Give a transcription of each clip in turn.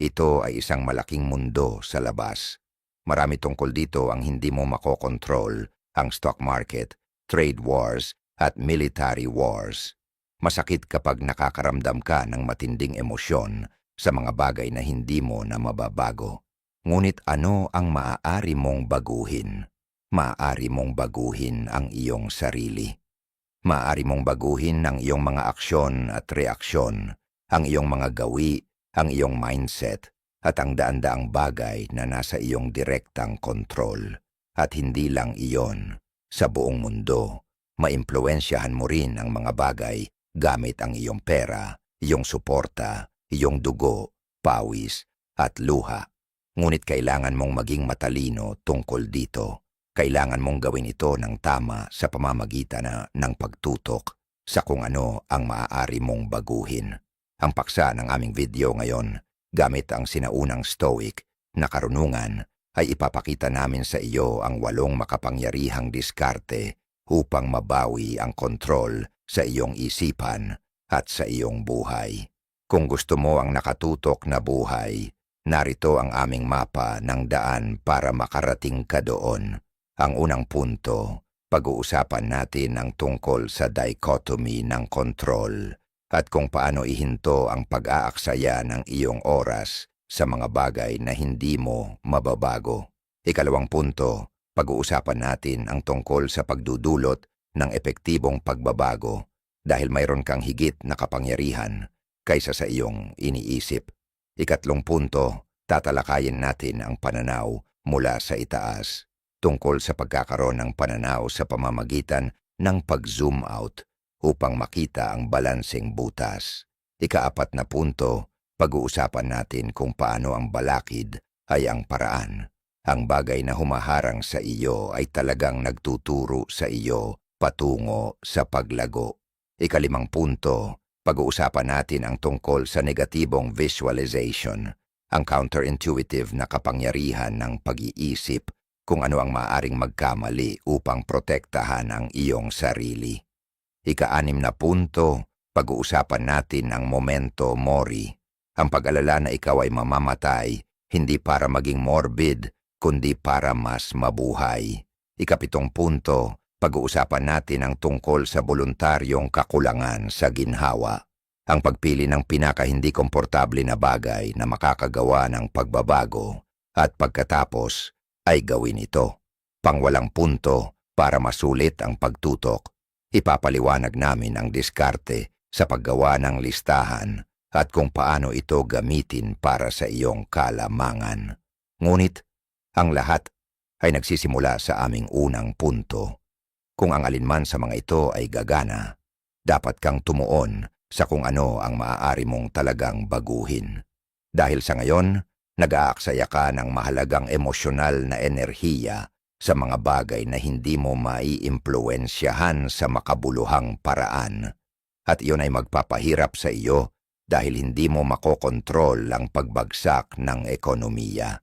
Ito ay isang malaking mundo sa labas. Marami tungkol dito ang hindi mo makokontrol, ang stock market, trade wars, at military wars. Masakit kapag nakakaramdam ka ng matinding emosyon sa mga bagay na hindi mo na mababago. Ngunit ano ang maaari mong baguhin? Maaari mong baguhin ang iyong sarili. Maaari mong baguhin ang iyong mga aksyon at reaksyon, ang iyong mga gawi, ang iyong mindset, at ang daan-daang bagay na nasa iyong direktang kontrol. At hindi lang iyon, sa buong mundo, maimpluensyahan mo rin ang mga bagay gamit ang iyong pera, iyong suporta, iyong dugo, pawis, at luha. Ngunit kailangan mong maging matalino tungkol dito. Kailangan mong gawin ito ng tama sa pamamagitan na ng pagtutok sa kung ano ang maaari mong baguhin. Ang paksa ng aming video ngayon, gamit ang sinaunang stoic na karunungan, ay ipapakita namin sa iyo ang walong makapangyarihang diskarte upang mabawi ang kontrol sa iyong isipan at sa iyong buhay. Kung gusto mo ang nakatutok na buhay, narito ang aming mapa ng daan para makarating ka doon. Ang unang punto, pag-uusapan natin ang tungkol sa dichotomy ng kontrol at kung paano ihinto ang pag-aaksaya ng iyong oras sa mga bagay na hindi mo mababago. Ikalawang punto, pag-uusapan natin ang tungkol sa pagdudulot ng epektibong pagbabago dahil mayroon kang higit na kapangyarihan kaysa sa iyong iniisip. Ikatlong punto, tatalakayin natin ang pananaw mula sa itaas tungkol sa pagkakaroon ng pananaw sa pamamagitan ng pag-zoom out upang makita ang balanseng butas. Ikaapat na punto, pag-uusapan natin kung paano ang balakid ay ang paraan. Ang bagay na humaharang sa iyo ay talagang nagtuturo sa iyo patungo sa paglago. Ikalimang punto, pag-uusapan natin ang tungkol sa negatibong visualization, ang counterintuitive na kapangyarihan ng pag-iisip kung ano ang maaring magkamali upang protektahan ang iyong sarili. Ika-anim na punto, pag-uusapan natin ang momento mori, ang pag-alala na ikaw ay mamamatay, hindi para maging morbid, kundi para mas mabuhay. Ikapitong punto, pag-uusapan natin ang tungkol sa voluntaryong kakulangan sa ginhawa. Ang pagpili ng pinaka hindi komportable na bagay na makakagawa ng pagbabago at pagkatapos ay gawin ito. Pangwalang punto para masulit ang pagtutok. Ipapaliwanag namin ang diskarte sa paggawa ng listahan at kung paano ito gamitin para sa iyong kalamangan. Ngunit, ang lahat ay nagsisimula sa aming unang punto kung ang alinman sa mga ito ay gagana, dapat kang tumuon sa kung ano ang maaari mong talagang baguhin. Dahil sa ngayon, nag-aaksaya ka ng mahalagang emosyonal na enerhiya sa mga bagay na hindi mo maiimpluensyahan sa makabuluhang paraan. At iyon ay magpapahirap sa iyo dahil hindi mo makokontrol ang pagbagsak ng ekonomiya.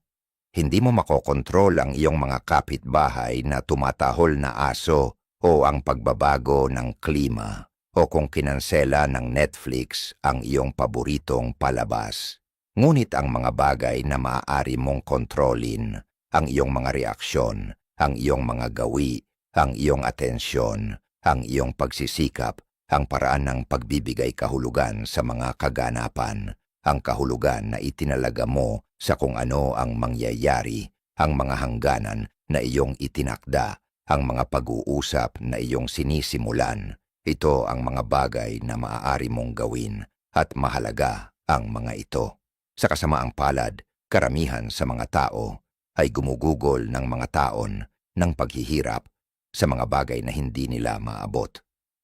Hindi mo makokontrol ang iyong mga kapitbahay na tumatahol na aso o ang pagbabago ng klima o kung kinansela ng Netflix ang iyong paboritong palabas. Ngunit ang mga bagay na maaari mong kontrolin, ang iyong mga reaksyon, ang iyong mga gawi, ang iyong atensyon, ang iyong pagsisikap, ang paraan ng pagbibigay kahulugan sa mga kaganapan, ang kahulugan na itinalaga mo sa kung ano ang mangyayari, ang mga hangganan na iyong itinakda, ang mga pag-uusap na iyong sinisimulan. Ito ang mga bagay na maaari mong gawin at mahalaga ang mga ito. Sa kasamaang palad, karamihan sa mga tao ay gumugugol ng mga taon ng paghihirap sa mga bagay na hindi nila maabot.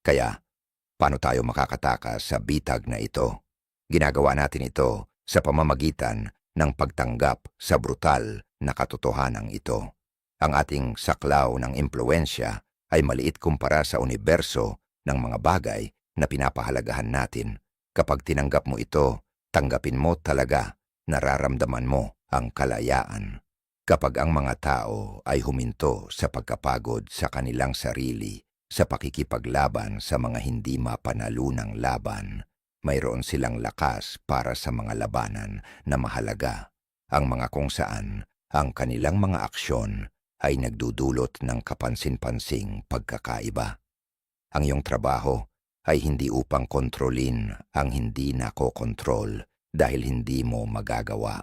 Kaya, paano tayo makakatakas sa bitag na ito? Ginagawa natin ito sa pamamagitan ng pagtanggap sa brutal na katotohanan ito. Ang ating saklaw ng impluensya ay maliit kumpara sa universo ng mga bagay na pinapahalagahan natin. Kapag tinanggap mo ito, tanggapin mo talaga, nararamdaman mo ang kalayaan. Kapag ang mga tao ay huminto sa pagkapagod sa kanilang sarili, sa pakikipaglaban sa mga hindi mapanalunang laban, mayroon silang lakas para sa mga labanan na mahalaga, ang mga kung saan ang kanilang mga aksyon ay nagdudulot ng kapansin-pansing pagkakaiba. Ang iyong trabaho ay hindi upang kontrolin ang hindi nakokontrol dahil hindi mo magagawa.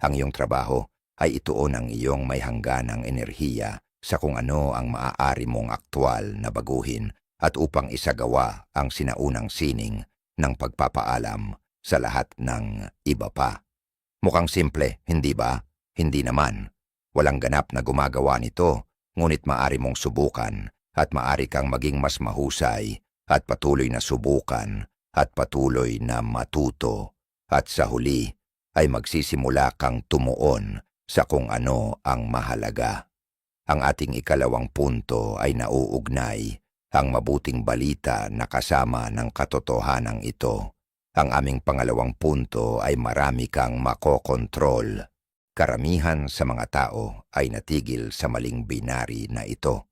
Ang iyong trabaho ay ituon ang iyong may hangganang enerhiya sa kung ano ang maaari mong aktwal na baguhin at upang isagawa ang sinaunang sining ng pagpapaalam sa lahat ng iba pa. Mukhang simple, hindi ba? Hindi naman. Walang ganap na gumagawa nito, ngunit maari mong subukan at maari kang maging mas mahusay at patuloy na subukan at patuloy na matuto at sa huli ay magsisimula kang tumuon sa kung ano ang mahalaga. Ang ating ikalawang punto ay nauugnay ang mabuting balita na kasama ng katotohanan ito. Ang aming pangalawang punto ay marami kang makokontrol. Karamihan sa mga tao ay natigil sa maling binari na ito.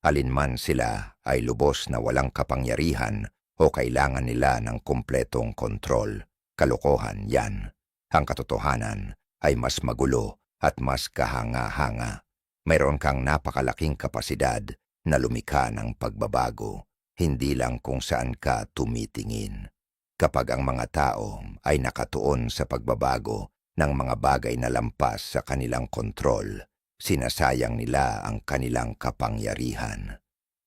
Alinman sila ay lubos na walang kapangyarihan o kailangan nila ng kumpletong kontrol. Kalokohan yan. Ang katotohanan ay mas magulo at mas kahanga-hanga. Mayroon kang napakalaking kapasidad na lumikha ng pagbabago, hindi lang kung saan ka tumitingin. Kapag ang mga tao ay nakatuon sa pagbabago ng mga bagay na lampas sa kanilang kontrol, sinasayang nila ang kanilang kapangyarihan.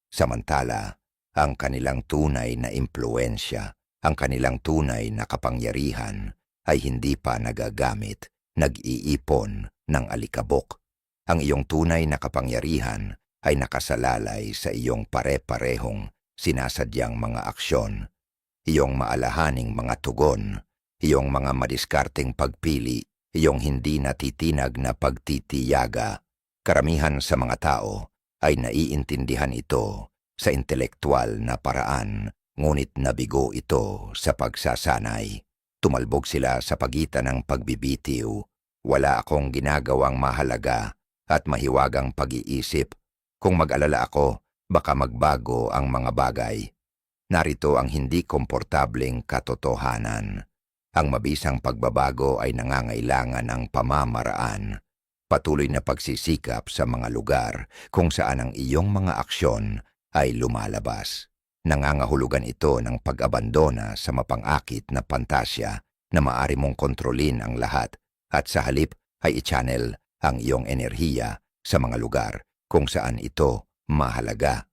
Samantala, ang kanilang tunay na impluensya, ang kanilang tunay na kapangyarihan ay hindi pa nagagamit, nag-iipon ng alikabok ang iyong tunay na kapangyarihan ay nakasalalay sa iyong pare-parehong sinasadyang mga aksyon, iyong maalahaning mga tugon, iyong mga madiskarteng pagpili, iyong hindi natitinag na pagtitiyaga. Karamihan sa mga tao ay naiintindihan ito sa intelektual na paraan, ngunit nabigo ito sa pagsasanay. Tumalbog sila sa pagitan ng pagbibitiw. Wala akong ginagawang mahalaga at mahiwagang pag-iisip. Kung mag-alala ako, baka magbago ang mga bagay. Narito ang hindi komportableng katotohanan. Ang mabisang pagbabago ay nangangailangan ng pamamaraan, patuloy na pagsisikap sa mga lugar kung saan ang iyong mga aksyon ay lumalabas. Nangangahulugan ito ng pag-abandona sa mapangakit na pantasya na maari mong kontrolin ang lahat at sa halip ay i-channel ang iyong enerhiya sa mga lugar kung saan ito mahalaga.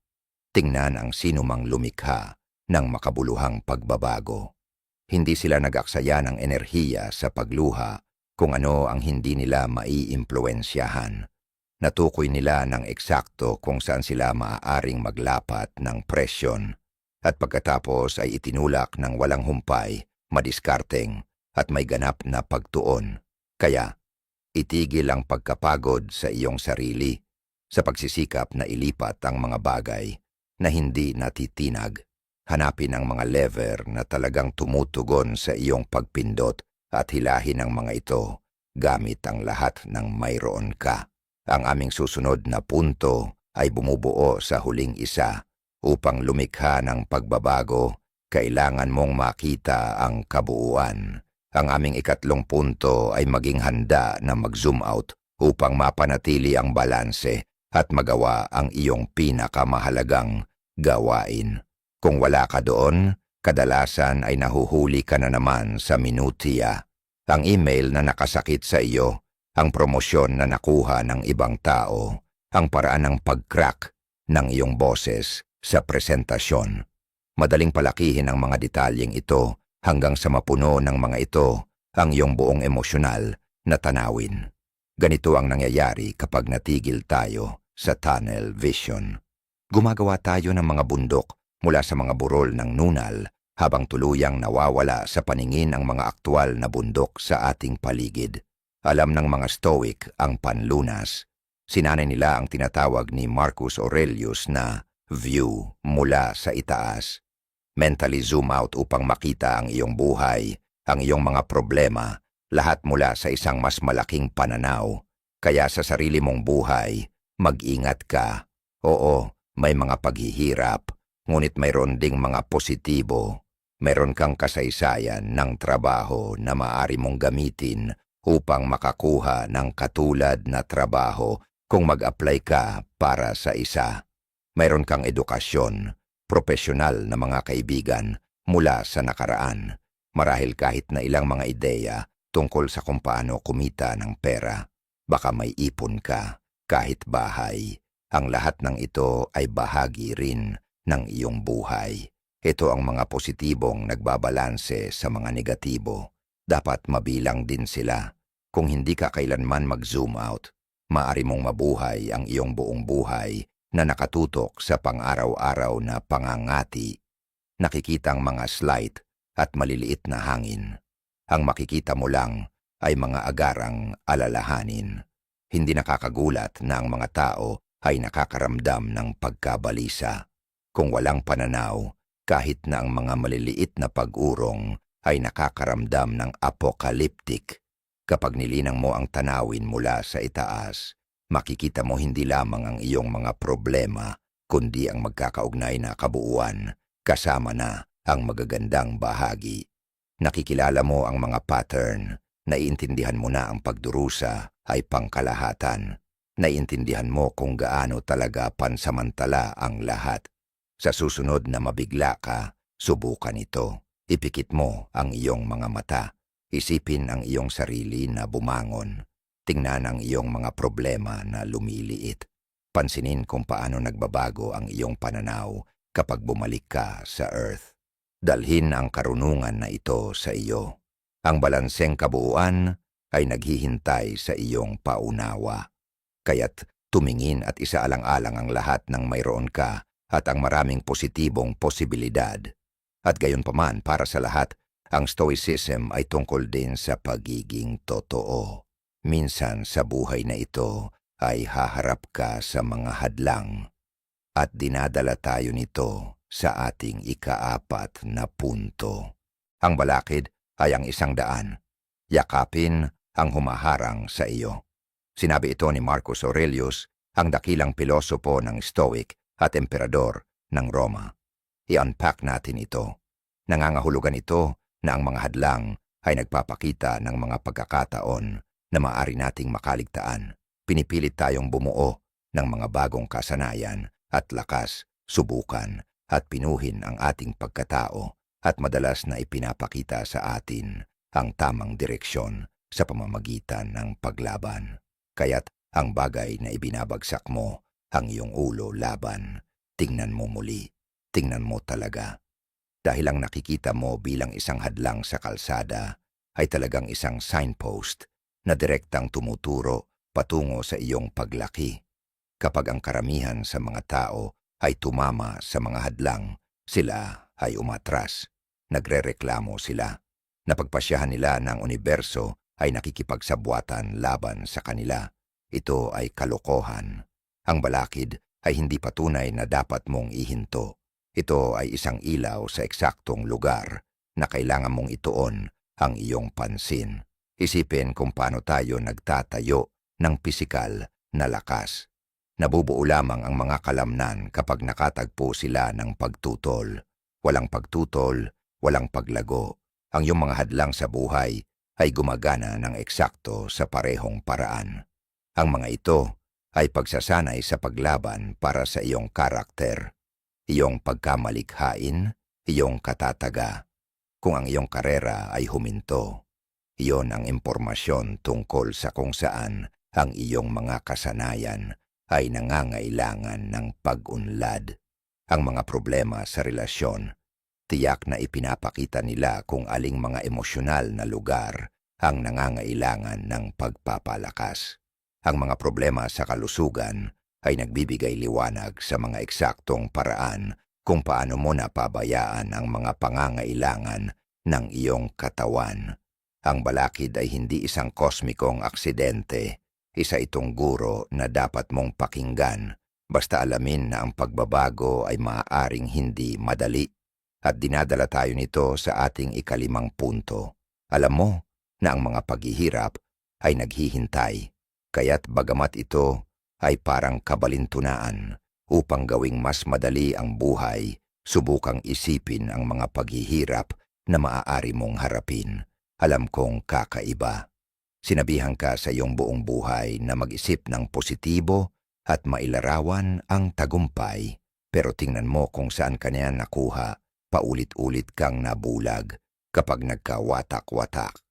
Tingnan ang sinumang lumikha ng makabuluhang pagbabago. Hindi sila nag-aksaya ng enerhiya sa pagluha kung ano ang hindi nila maiimpluensyahan. Natukoy nila ng eksakto kung saan sila maaaring maglapat ng presyon at pagkatapos ay itinulak ng walang humpay, madiskarteng at may ganap na pagtuon. Kaya Itigil ang pagkapagod sa iyong sarili sa pagsisikap na ilipat ang mga bagay na hindi natitinag. Hanapin ang mga lever na talagang tumutugon sa iyong pagpindot at hilahin ang mga ito gamit ang lahat ng mayroon ka. Ang aming susunod na punto ay bumubuo sa huling isa. Upang lumikha ng pagbabago, kailangan mong makita ang kabuuan. Ang aming ikatlong punto ay maging handa na mag-zoom out upang mapanatili ang balanse at magawa ang iyong pinakamahalagang gawain. Kung wala ka doon, kadalasan ay nahuhuli ka na naman sa minutiya. Ang email na nakasakit sa iyo, ang promosyon na nakuha ng ibang tao, ang paraan ng pag-crack ng iyong boses sa presentasyon. Madaling palakihin ang mga detalyeng ito hanggang sa mapuno ng mga ito ang iyong buong emosyonal na tanawin. Ganito ang nangyayari kapag natigil tayo sa tunnel vision. Gumagawa tayo ng mga bundok mula sa mga burol ng nunal habang tuluyang nawawala sa paningin ang mga aktwal na bundok sa ating paligid. Alam ng mga Stoic ang panlunas. Sinanay nila ang tinatawag ni Marcus Aurelius na view mula sa itaas Mentally zoom out upang makita ang iyong buhay, ang iyong mga problema, lahat mula sa isang mas malaking pananaw. Kaya sa sarili mong buhay, mag-ingat ka. Oo, may mga paghihirap, ngunit mayroon ding mga positibo. Meron kang kasaysayan ng trabaho na maaari mong gamitin upang makakuha ng katulad na trabaho kung mag-apply ka para sa isa. Meron kang edukasyon, profesional na mga kaibigan mula sa nakaraan, marahil kahit na ilang mga ideya tungkol sa kung paano kumita ng pera. Baka may ipon ka, kahit bahay. Ang lahat ng ito ay bahagi rin ng iyong buhay. Ito ang mga positibong nagbabalanse sa mga negatibo. Dapat mabilang din sila. Kung hindi ka kailanman mag-zoom out, maari mong mabuhay ang iyong buong buhay na nakatutok sa pang-araw-araw na pangangati. Nakikitang mga slight at maliliit na hangin. Ang makikita mo lang ay mga agarang alalahanin. Hindi nakakagulat na ang mga tao ay nakakaramdam ng pagkabalisa. Kung walang pananaw, kahit na ang mga maliliit na pag-urong ay nakakaramdam ng apocalyptic. Kapag nilinang mo ang tanawin mula sa itaas, makikita mo hindi lamang ang iyong mga problema, kundi ang magkakaugnay na kabuuan, kasama na ang magagandang bahagi. Nakikilala mo ang mga pattern, naiintindihan mo na ang pagdurusa ay pangkalahatan, naiintindihan mo kung gaano talaga pansamantala ang lahat. Sa susunod na mabigla ka, subukan ito. Ipikit mo ang iyong mga mata. Isipin ang iyong sarili na bumangon. Tingnan ang iyong mga problema na lumiliit. Pansinin kung paano nagbabago ang iyong pananaw kapag bumalik ka sa Earth. Dalhin ang karunungan na ito sa iyo. Ang balanseng kabuuan ay naghihintay sa iyong paunawa. Kaya't tumingin at isaalang-alang ang lahat ng mayroon ka at ang maraming positibong posibilidad. At gayon paman para sa lahat, ang Stoicism ay tungkol din sa pagiging totoo. Minsan sa buhay na ito ay haharap ka sa mga hadlang at dinadala tayo nito sa ating ikaapat na punto. Ang balakid ay ang isang daan. Yakapin ang humaharang sa iyo. Sinabi ito ni Marcus Aurelius, ang dakilang pilosopo ng Stoic at emperador ng Roma. I-unpack natin ito. Nangangahulugan ito na ang mga hadlang ay nagpapakita ng mga pagkakataon na maari nating makaligtaan. Pinipilit tayong bumuo ng mga bagong kasanayan at lakas, subukan at pinuhin ang ating pagkatao at madalas na ipinapakita sa atin ang tamang direksyon sa pamamagitan ng paglaban. Kaya't ang bagay na ibinabagsak mo ang iyong ulo laban. Tingnan mo muli. Tingnan mo talaga. Dahil ang nakikita mo bilang isang hadlang sa kalsada ay talagang isang signpost na direktang tumuturo patungo sa iyong paglaki. Kapag ang karamihan sa mga tao ay tumama sa mga hadlang, sila ay umatras. Nagrereklamo sila. Napagpasyahan nila ng universo ay nakikipagsabwatan laban sa kanila. Ito ay kalokohan. Ang balakid ay hindi patunay na dapat mong ihinto. Ito ay isang ilaw sa eksaktong lugar na kailangan mong ituon ang iyong pansin. Isipin kung paano tayo nagtatayo ng pisikal na lakas. Nabubuo lamang ang mga kalamnan kapag nakatagpo sila ng pagtutol. Walang pagtutol, walang paglago. Ang iyong mga hadlang sa buhay ay gumagana ng eksakto sa parehong paraan. Ang mga ito ay pagsasanay sa paglaban para sa iyong karakter, iyong pagkamalikhain, iyong katataga. Kung ang iyong karera ay huminto, iyon ang impormasyon tungkol sa kung saan ang iyong mga kasanayan ay nangangailangan ng pag-unlad. Ang mga problema sa relasyon, tiyak na ipinapakita nila kung aling mga emosyonal na lugar ang nangangailangan ng pagpapalakas. Ang mga problema sa kalusugan ay nagbibigay liwanag sa mga eksaktong paraan kung paano mo napabayaan ang mga pangangailangan ng iyong katawan. Ang balakid ay hindi isang kosmikong aksidente, isa itong guro na dapat mong pakinggan basta alamin na ang pagbabago ay maaaring hindi madali at dinadala tayo nito sa ating ikalimang punto. Alam mo na ang mga paghihirap ay naghihintay Kaya't bagamat ito ay parang kabalintunaan upang gawing mas madali ang buhay, Subukang isipin ang mga paghihirap na maaari mong harapin. Alam kong kakaiba. Sinabihan ka sa iyong buong buhay na mag-isip ng positibo at mailarawan ang tagumpay. Pero tingnan mo kung saan ka niya nakuha. Paulit-ulit kang nabulag kapag nagkawatak-watak.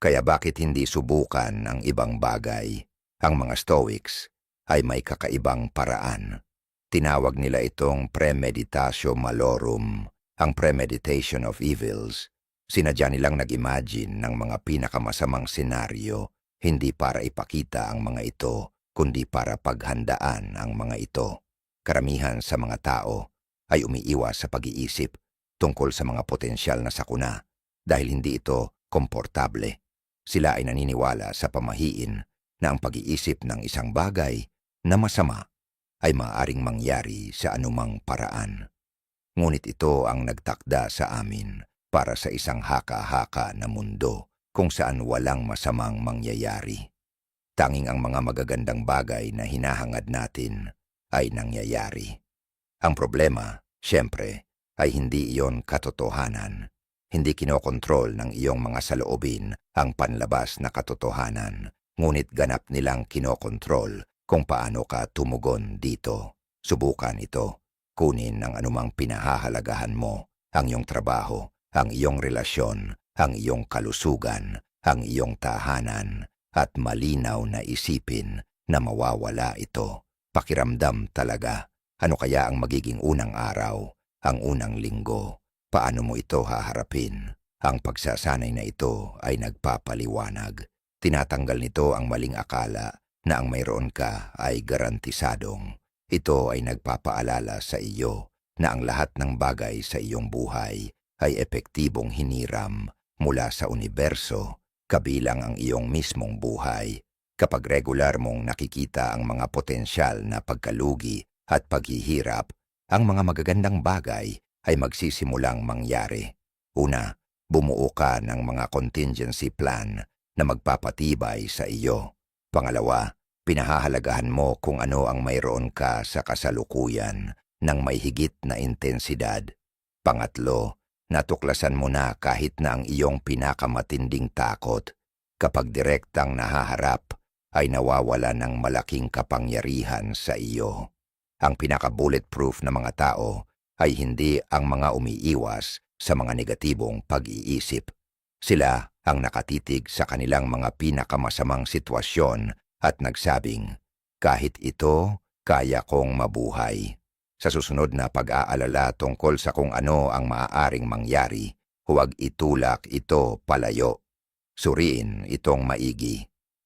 Kaya bakit hindi subukan ang ibang bagay? Ang mga Stoics ay may kakaibang paraan. Tinawag nila itong premeditatio malorum, ang premeditation of evils. Sinadya nilang nag-imagine ng mga pinakamasamang senaryo, hindi para ipakita ang mga ito, kundi para paghandaan ang mga ito. Karamihan sa mga tao ay umiiwas sa pag-iisip tungkol sa mga potensyal na sakuna dahil hindi ito komportable. Sila ay naniniwala sa pamahiin na ang pag-iisip ng isang bagay na masama ay maaring mangyari sa anumang paraan. Ngunit ito ang nagtakda sa amin para sa isang haka-haka na mundo kung saan walang masamang mangyayari. Tanging ang mga magagandang bagay na hinahangad natin ay nangyayari. Ang problema, siyempre, ay hindi iyon katotohanan. Hindi kinokontrol ng iyong mga saloobin ang panlabas na katotohanan, ngunit ganap nilang kinokontrol kung paano ka tumugon dito. Subukan ito. Kunin ang anumang pinahahalagahan mo, ang iyong trabaho, ang iyong relasyon, ang iyong kalusugan, ang iyong tahanan, at malinaw na isipin na mawawala ito. Pakiramdam talaga. Ano kaya ang magiging unang araw, ang unang linggo? Paano mo ito haharapin? Ang pagsasanay na ito ay nagpapaliwanag. Tinatanggal nito ang maling akala na ang mayroon ka ay garantisadong. Ito ay nagpapaalala sa iyo na ang lahat ng bagay sa iyong buhay ay epektibong hiniram mula sa universo kabilang ang iyong mismong buhay. Kapag regular mong nakikita ang mga potensyal na pagkalugi at paghihirap, ang mga magagandang bagay ay magsisimulang mangyari. Una, bumuo ka ng mga contingency plan na magpapatibay sa iyo. Pangalawa, pinahahalagahan mo kung ano ang mayroon ka sa kasalukuyan ng may higit na intensidad. Pangatlo, natuklasan mo na kahit na ang iyong pinakamatinding takot kapag direktang nahaharap ay nawawala ng malaking kapangyarihan sa iyo. Ang pinaka-bulletproof na mga tao ay hindi ang mga umiiwas sa mga negatibong pag-iisip. Sila ang nakatitig sa kanilang mga pinakamasamang sitwasyon at nagsabing, kahit ito, kaya kong mabuhay. Sa susunod na pag-aalala tungkol sa kung ano ang maaaring mangyari, huwag itulak ito palayo. Suriin itong maigi.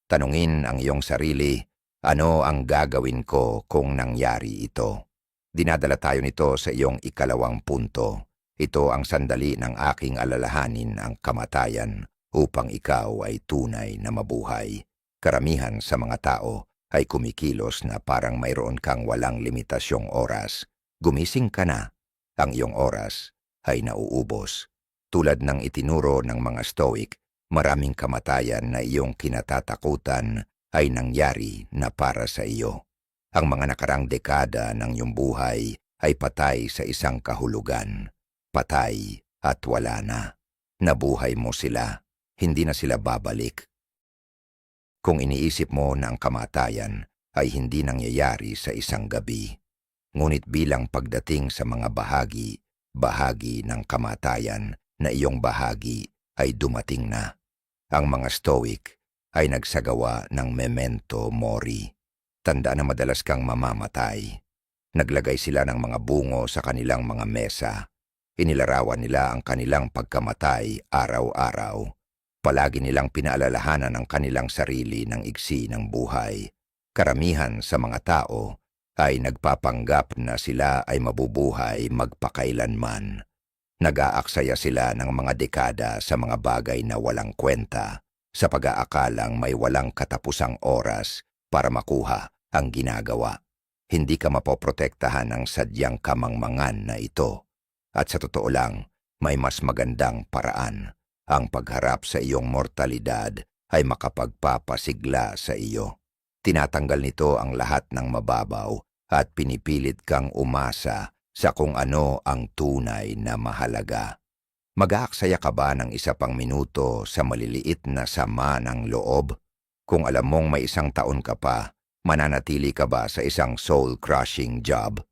Tanungin ang iyong sarili, ano ang gagawin ko kung nangyari ito? Dinadala tayo nito sa iyong ikalawang punto. Ito ang sandali ng aking alalahanin ang kamatayan upang ikaw ay tunay na mabuhay. Karamihan sa mga tao ay kumikilos na parang mayroon kang walang limitasyong oras. Gumising ka na, ang iyong oras ay nauubos. Tulad ng itinuro ng mga Stoic, maraming kamatayan na iyong kinatatakutan ay nangyari na para sa iyo. Ang mga nakarang dekada ng iyong buhay ay patay sa isang kahulugan. Patay at wala na. Nabuhay mo sila, hindi na sila babalik kung iniisip mo na ang kamatayan ay hindi nangyayari sa isang gabi. Ngunit bilang pagdating sa mga bahagi, bahagi ng kamatayan na iyong bahagi ay dumating na. Ang mga Stoic ay nagsagawa ng memento mori. Tanda na madalas kang mamamatay. Naglagay sila ng mga bungo sa kanilang mga mesa. Inilarawan nila ang kanilang pagkamatay araw-araw Palagi nilang pinaalalahanan ang kanilang sarili ng iksi ng buhay. Karamihan sa mga tao ay nagpapanggap na sila ay mabubuhay magpakailanman. Nag-aaksaya sila ng mga dekada sa mga bagay na walang kwenta sa pag-aakalang may walang katapusang oras para makuha ang ginagawa. Hindi ka mapoprotektahan ng sadyang kamangmangan na ito. At sa totoo lang, may mas magandang paraan ang pagharap sa iyong mortalidad ay makapagpapasigla sa iyo. Tinatanggal nito ang lahat ng mababaw at pinipilit kang umasa sa kung ano ang tunay na mahalaga. Mag-aaksaya ka ba ng isa pang minuto sa maliliit na sama ng loob? Kung alam mong may isang taon ka pa, mananatili ka ba sa isang soul-crushing job?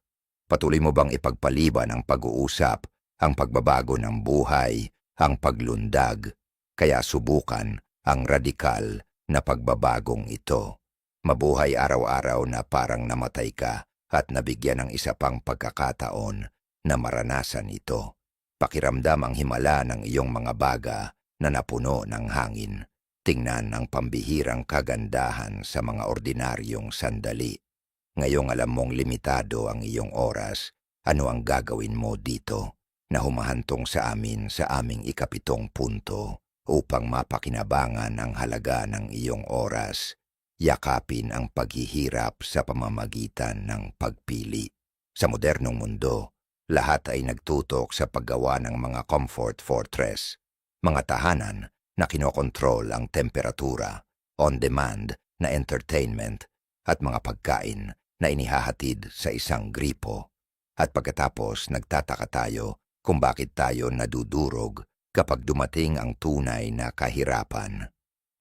Patuloy mo bang ipagpaliban ang pag-uusap, ang pagbabago ng buhay, ang paglundag? Kaya subukan ang radikal na pagbabagong ito. Mabuhay araw-araw na parang namatay ka at nabigyan ng isa pang pagkakataon na maranasan ito. Pakiramdam ang himala ng iyong mga baga na napuno ng hangin. Tingnan ang pambihirang kagandahan sa mga ordinaryong sandali. Ngayong alam mong limitado ang iyong oras, ano ang gagawin mo dito na humahantong sa amin sa aming ikapitong punto upang mapakinabangan ang halaga ng iyong oras yakapin ang paghihirap sa pamamagitan ng pagpili. Sa modernong mundo, lahat ay nagtutok sa paggawa ng mga comfort fortress, mga tahanan na kinokontrol ang temperatura, on-demand na entertainment, at mga pagkain na inihahatid sa isang gripo. At pagkatapos nagtataka tayo kung bakit tayo nadudurog kapag dumating ang tunay na kahirapan.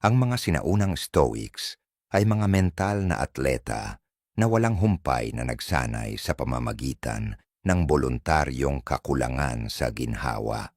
Ang mga sinaunang Stoics ay mga mental na atleta na walang humpay na nagsanay sa pamamagitan ng voluntaryong kakulangan sa ginhawa.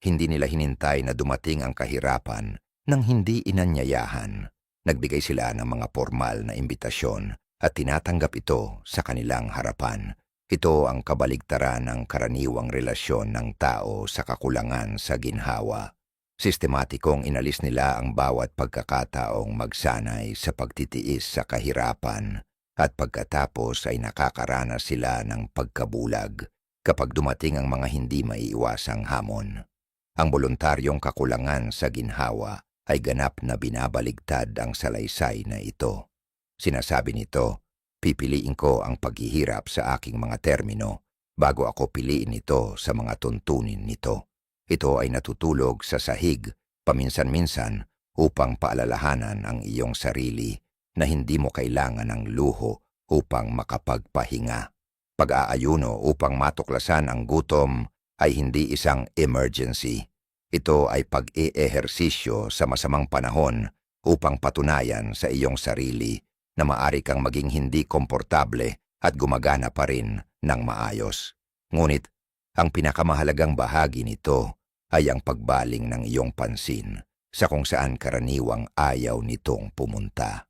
Hindi nila hinintay na dumating ang kahirapan nang hindi inanyayahan. Nagbigay sila ng mga formal na imbitasyon at tinatanggap ito sa kanilang harapan. Ito ang kabaligtaran ng karaniwang relasyon ng tao sa kakulangan sa ginhawa. Sistematikong inalis nila ang bawat pagkakataong magsanay sa pagtitiis sa kahirapan at pagkatapos ay nakakaranas sila ng pagkabulag kapag dumating ang mga hindi maiiwasang hamon. Ang voluntaryong kakulangan sa ginhawa ay ganap na binabaligtad ang salaysay na ito. Sinasabi nito, pipiliin ko ang paghihirap sa aking mga termino bago ako piliin ito sa mga tuntunin nito. Ito ay natutulog sa sahig paminsan-minsan upang paalalahanan ang iyong sarili na hindi mo kailangan ng luho upang makapagpahinga. Pag-aayuno upang matuklasan ang gutom ay hindi isang emergency. Ito ay pag-eehersisyo sa masamang panahon upang patunayan sa iyong sarili na maari kang maging hindi komportable at gumagana pa rin ng maayos. Ngunit ang pinakamahalagang bahagi nito ay ang pagbaling ng iyong pansin sa kung saan karaniwang ayaw nitong pumunta.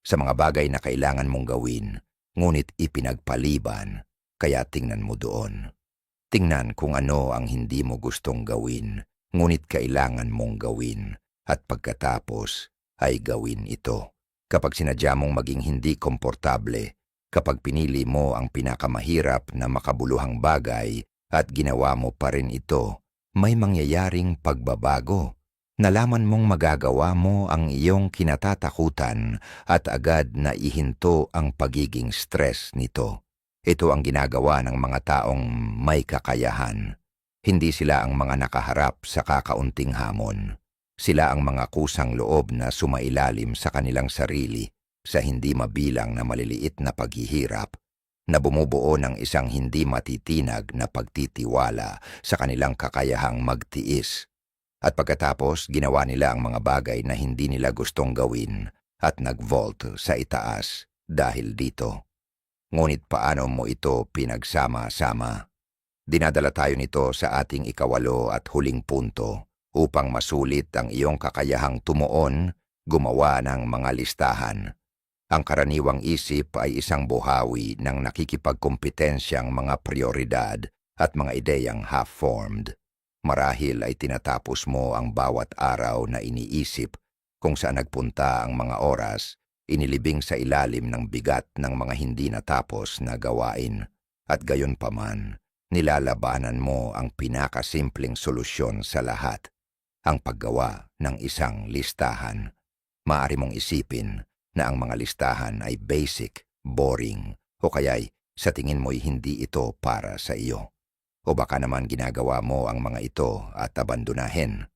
Sa mga bagay na kailangan mong gawin, ngunit ipinagpaliban, kaya tingnan mo doon. Tingnan kung ano ang hindi mo gustong gawin, ngunit kailangan mong gawin, at pagkatapos ay gawin ito. Kapag sinadya mong maging hindi komportable, kapag pinili mo ang pinakamahirap na makabuluhang bagay at ginawa mo pa rin ito, may mangyayaring pagbabago. Nalaman mong magagawa mo ang iyong kinatatakutan at agad na ihinto ang pagiging stress nito. Ito ang ginagawa ng mga taong may kakayahan. Hindi sila ang mga nakaharap sa kakaunting hamon. Sila ang mga kusang loob na sumailalim sa kanilang sarili sa hindi mabilang na maliliit na paghihirap na bumubuo ng isang hindi matitinag na pagtitiwala sa kanilang kakayahang magtiis. At pagkatapos, ginawa nila ang mga bagay na hindi nila gustong gawin at nag-vault sa itaas dahil dito. Ngunit paano mo ito pinagsama-sama? Dinadala tayo nito sa ating ikawalo at huling punto upang masulit ang iyong kakayahang tumuon, gumawa ng mga listahan ang karaniwang isip ay isang buhawi ng nakikipagkompetensyang mga prioridad at mga ideyang half-formed. Marahil ay tinatapos mo ang bawat araw na iniisip kung saan nagpunta ang mga oras, inilibing sa ilalim ng bigat ng mga hindi natapos na gawain. At gayon paman, nilalabanan mo ang pinakasimpleng solusyon sa lahat, ang paggawa ng isang listahan. Maari mong isipin na ang mga listahan ay basic, boring, o kaya'y sa tingin mo'y hindi ito para sa iyo. O baka naman ginagawa mo ang mga ito at abandonahin.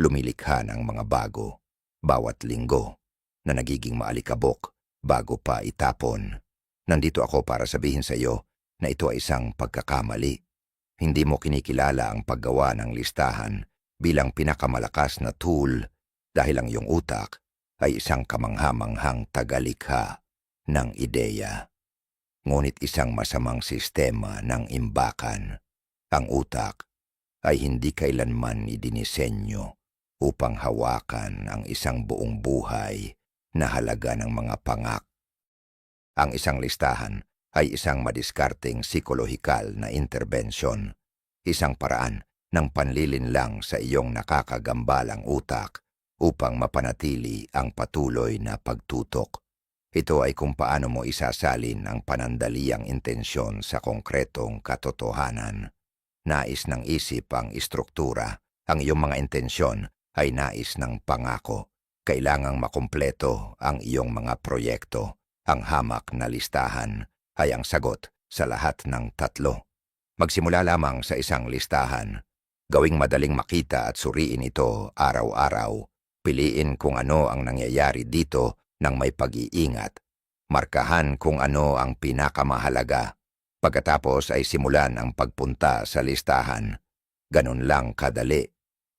Lumilikha ng mga bago, bawat linggo, na nagiging maalikabok bago pa itapon. Nandito ako para sabihin sa iyo na ito ay isang pagkakamali. Hindi mo kinikilala ang paggawa ng listahan bilang pinakamalakas na tool dahil ang iyong utak ay isang kamanghamanghang tagalikha ng ideya. Ngunit isang masamang sistema ng imbakan, ang utak, ay hindi kailanman idinisenyo upang hawakan ang isang buong buhay na halaga ng mga pangak. Ang isang listahan ay isang madiskarteng psikolohikal na interbensyon, isang paraan ng panlilinlang sa iyong nakakagambalang utak upang mapanatili ang patuloy na pagtutok. Ito ay kung paano mo isasalin ang panandaliang intensyon sa konkretong katotohanan. Nais ng isip ang istruktura, ang iyong mga intensyon ay nais ng pangako. Kailangang makumpleto ang iyong mga proyekto. Ang hamak na listahan ay ang sagot sa lahat ng tatlo. Magsimula lamang sa isang listahan. Gawing madaling makita at suriin ito araw-araw. Piliin kung ano ang nangyayari dito ng may pag-iingat. Markahan kung ano ang pinakamahalaga. Pagkatapos ay simulan ang pagpunta sa listahan. Ganun lang kadali.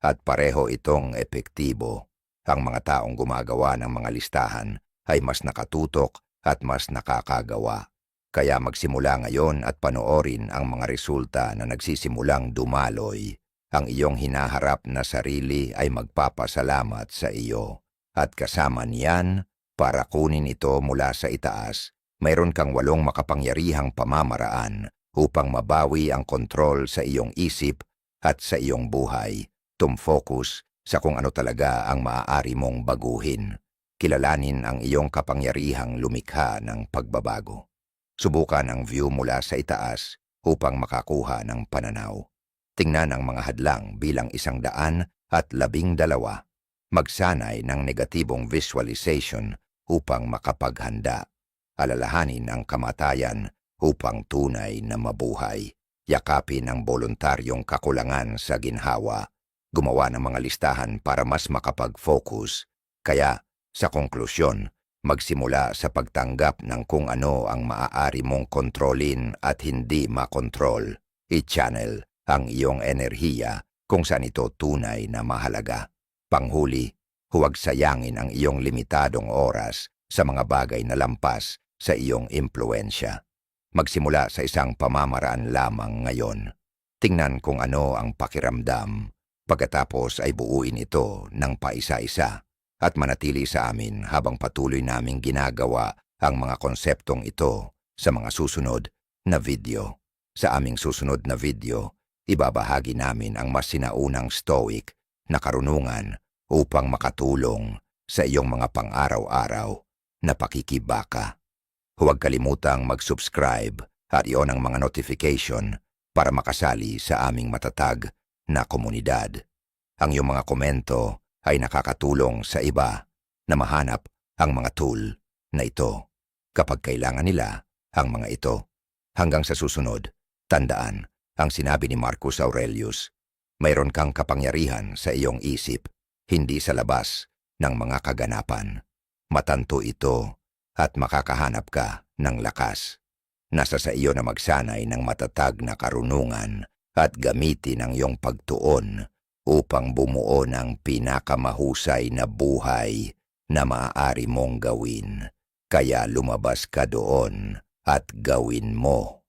At pareho itong epektibo. Ang mga taong gumagawa ng mga listahan ay mas nakatutok at mas nakakagawa. Kaya magsimula ngayon at panoorin ang mga resulta na nagsisimulang dumaloy. Ang iyong hinaharap na sarili ay magpapasalamat sa iyo. At kasama niyan, para kunin ito mula sa itaas, mayroon kang walong makapangyarihang pamamaraan upang mabawi ang kontrol sa iyong isip at sa iyong buhay. Tumfocus sa kung ano talaga ang maaari mong baguhin. Kilalanin ang iyong kapangyarihang lumikha ng pagbabago. Subukan ang view mula sa itaas upang makakuha ng pananaw. Tingnan ang mga hadlang bilang isang daan at labing dalawa. Magsanay ng negatibong visualization upang makapaghanda. Alalahanin ang kamatayan upang tunay na mabuhay. Yakapin ang voluntaryong kakulangan sa ginhawa. Gumawa ng mga listahan para mas makapag-focus. Kaya, sa konklusyon, magsimula sa pagtanggap ng kung ano ang maaari mong kontrolin at hindi makontrol. I-channel ang iyong enerhiya kung saan ito tunay na mahalaga. Panghuli, huwag sayangin ang iyong limitadong oras sa mga bagay na lampas sa iyong impluensya. Magsimula sa isang pamamaraan lamang ngayon. Tingnan kung ano ang pakiramdam. Pagkatapos ay buuin ito ng paisa-isa at manatili sa amin habang patuloy naming ginagawa ang mga konseptong ito sa mga susunod na video. Sa aming susunod na video, ibabahagi namin ang mas sinaunang stoic na karunungan upang makatulong sa iyong mga pang-araw-araw na pakikibaka. Huwag kalimutang mag-subscribe at iyon ang mga notification para makasali sa aming matatag na komunidad. Ang iyong mga komento ay nakakatulong sa iba na mahanap ang mga tool na ito kapag kailangan nila ang mga ito. Hanggang sa susunod, tandaan ang sinabi ni Marcus Aurelius, mayroon kang kapangyarihan sa iyong isip, hindi sa labas ng mga kaganapan. Matanto ito at makakahanap ka ng lakas. Nasa sa iyo na magsanay ng matatag na karunungan at gamitin ang iyong pagtuon upang bumuo ng pinakamahusay na buhay na maaari mong gawin. Kaya lumabas ka doon at gawin mo.